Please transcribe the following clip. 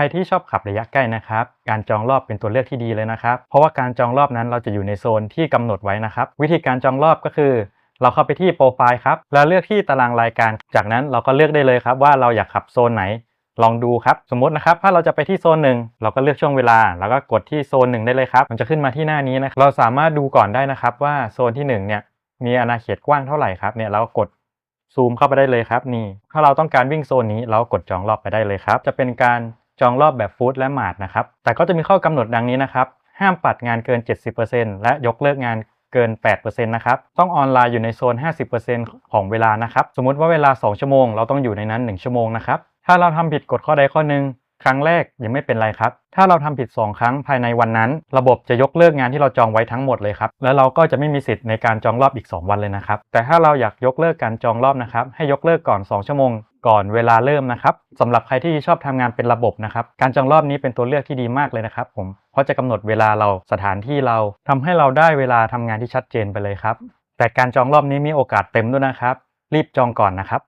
รที่ชอบขับระยะใกล้นะครับ การจองรอบเป็นตัวเลือกที่ดีเลยนะครับ เพราะว่าการจองรอบนั้นเราจะอยู่ในโซนที่กำหนดไว้นะครับ วิธีการจองรอบก็คือ เราเข้าไปที่โปรไฟล์ครับ แล้วเลือกที่ตารางรายการ จากนั้นเราก็เลือกได้เลยครับว่าเราอยากขับโซนไหน ลองดูครับ สมมตินะครับ ถ้าเราจะไปที่โซนหนึ่งเราก็เลือกช่วงเวลา แล้วก็กดที่โซนหนึ่งได้เลยครับ มันจะขึ้นมาที่หน้านี้นะ เราสามารถดูก่อนได้นะครับว่าโซนที่หนึ่งเนี่ยมีอาณาเขตกว้างเท่าไหร่ครับ เนี่ยเราก็กดซูมเข้าไปได้เลยครับนี่ ถ้าเราต้องการวิ่งโซนนี้เราก็กดจองรอบไปได้เลยครับ จะเป็นการ จองรอบแบบฟู้ดและหมาดนะครับ แต่ก็จะมีข้อกำหนดดังนี้นะครับ ห้ามปัดงานเกิน 70%และยกเลิกงานเกิน 8%นะครับ ต้องออนไลน์อยู่ในโซน 50%ของเวลานะครับ สมมุติว่าเวลา 2 ชั่วโมง เราต้องอยู่ในนั้น 1 ชั่วโมงนะครับ ถ้าเราทำผิดกฎข้อใดข้อหนึ่ง ครั้งแรกยังไม่เป็นไรครับ ถ้าเราทำผิด 2 ครั้งภายในวันนั้น ระบบจะยกเลิกงานที่เราจองไว้ทั้งหมดเลยครับ แล้วเราก็จะไม่มีสิทธิ์ในการจองรอบอีก 2 วันเลยนะครับ แต่ถ้าเราอยากยกเลิกการจองรอบนะครับ ให้ยกเลิกก่อน 2 ชั่วโมงก่อนเวลาเริ่มนะครับสำหรับใครที่ชอบทำงานเป็นระบบนะครับ การจองรอบนี้เป็นตัวเลือกที่ดีมากเลยนะครับ ผมเพราะจะกำหนดเวลาเราสถานที่เราทำให้เราได้เวลาทำงานที่ชัดเจนไปเลยครับ แต่การจองรอบนี้มีโอกาสเต็มด้วยนะครับ รีบจองก่อนนะครับ